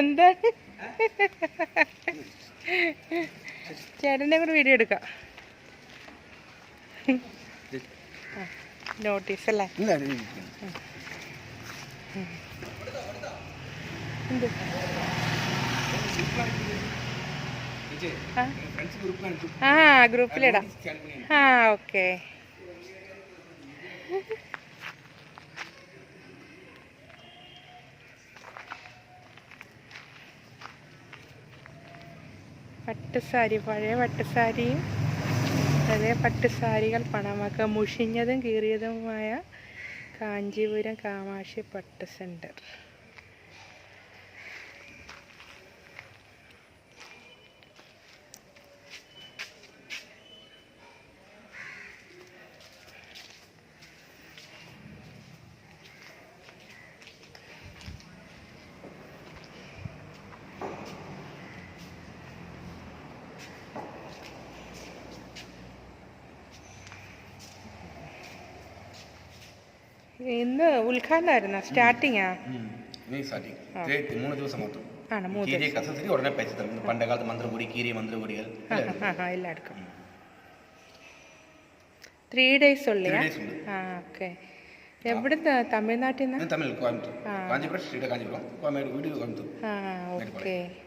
എന്താ? ചേട്ടന്റെ കൂടെ വീഡിയോ എടുക്കാം. നോട്ടീസ് അല്ലേ? ആ? ഗ്രൂപ്പിലിടാം ആ ഓക്കെ പട്ടുസാരി പഴയ പട്ടുസാരിയും പഴയ പട്ടുസാരികൾ പണമൊക്കെ മുഷിഞ്ഞതും കീറിയതുമായ കാഞ്ചീപുരം കാമാക്ഷി പട്ട് സെന്റർ ഇന്ന് ഉദ്ഘാടനമായിരുന്നു? സ്റ്റാർട്ടിങ്ങാ? മൂന്ന് ദിവസം മൊത്തം. തമിഴ്നാട്ടിൽ നിന്ന്? കോയമ്പത്തൂർ. കോയമ്പത്തൂർ ആ ഓക്കെ